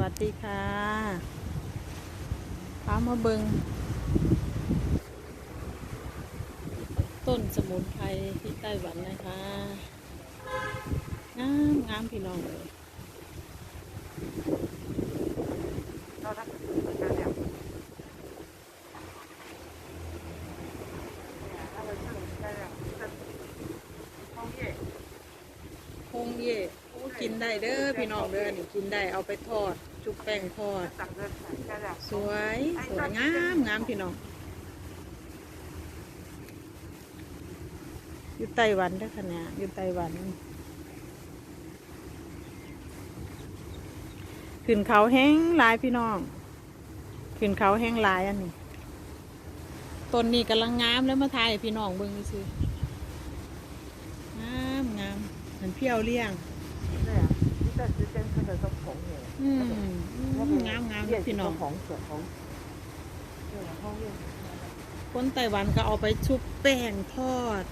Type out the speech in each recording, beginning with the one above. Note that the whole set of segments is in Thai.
วัสดีค่ะพามาเบิงต้นสมุนไพรที่ไต้หวันนะคะงามงามพี่น้องเลยเราทักงานแล้วคงเย่คงเย่ กินได้เด้อพี่น้องเด้อนี่กินได้เอาไปทอดจุบแป้งทอด สวยสวยงามงามพี่น้องอยู่ไต้หวันเด้อค่ะเนี่ยอยู่ไต้หวัน ขึ้นเขาแห้งลายพี่น้อง ขึ้นเขาแห้งลายอันนี้ต้นนี้กำลังงามแล้วมาทายพี่น้องเบิ่งซื้องามงามเหมือนเพี้ยวเลี้ยง เนี่ยนี่แต่ซื้อเจนเขาจะต้องของเนี่ยอืมงามงามๆพี่น้อง ของสือของเนี่ยห้องเย่คนไต้หวันก็เอาไปชุบแป้งทอด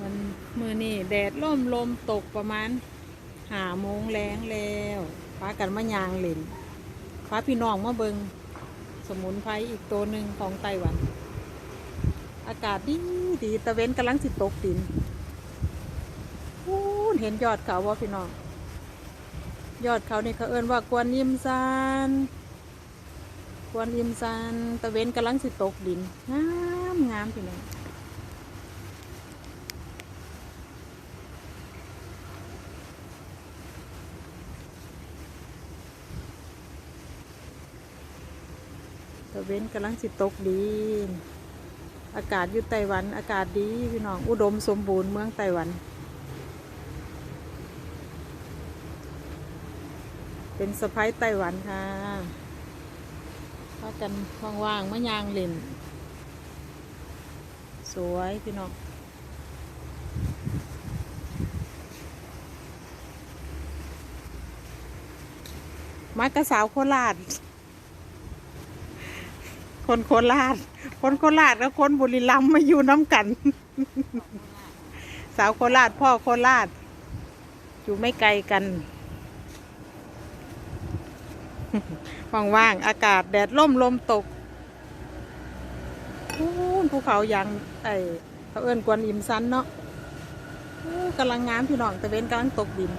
วันมือนี่แดดล่มลมตกประมาณหาโมงแรงแล้วฟ้ากันมายางเหล่นฟ้าพี่น้องมาเบิงสมุนไพรอีกตัวหนึ่งของไต้หวัน อากาศดีดีตะเว้นกำลังสิตกดินเห็นยอดเขาว่าพี่น้อง ยอดเขาเนี่ยเขาเอิ้นว่ากวนยิมซานกวนยิมซานตะเว้นกำลังสิตกดินงามงามพี่น้องตะเว้นกำลังสิตกดิน อากาศอยู่ไต้หวัน อากาศดีพี่น้อง อุดมสมบูรณ์เมืองไต้หวัน เป็นสะพ้ายไต้หวันค่ะพากันว่างๆมะยางเล่นสวยพี่น้องมากระสาวโคราชคนโคราช คนโคราชกับคนบุรีรัมย์มาอยู่น้ำกัน สาวโคราชพ่อโคราช อยู่ไม่ไกลกัน ว่างๆ อากาศแดดล่มลมตกพูนภูเขายังไอเขาเอิ้นกวนอิมซันเนาะกำลังงามพี่น้องตะเวนกำลังตกดิน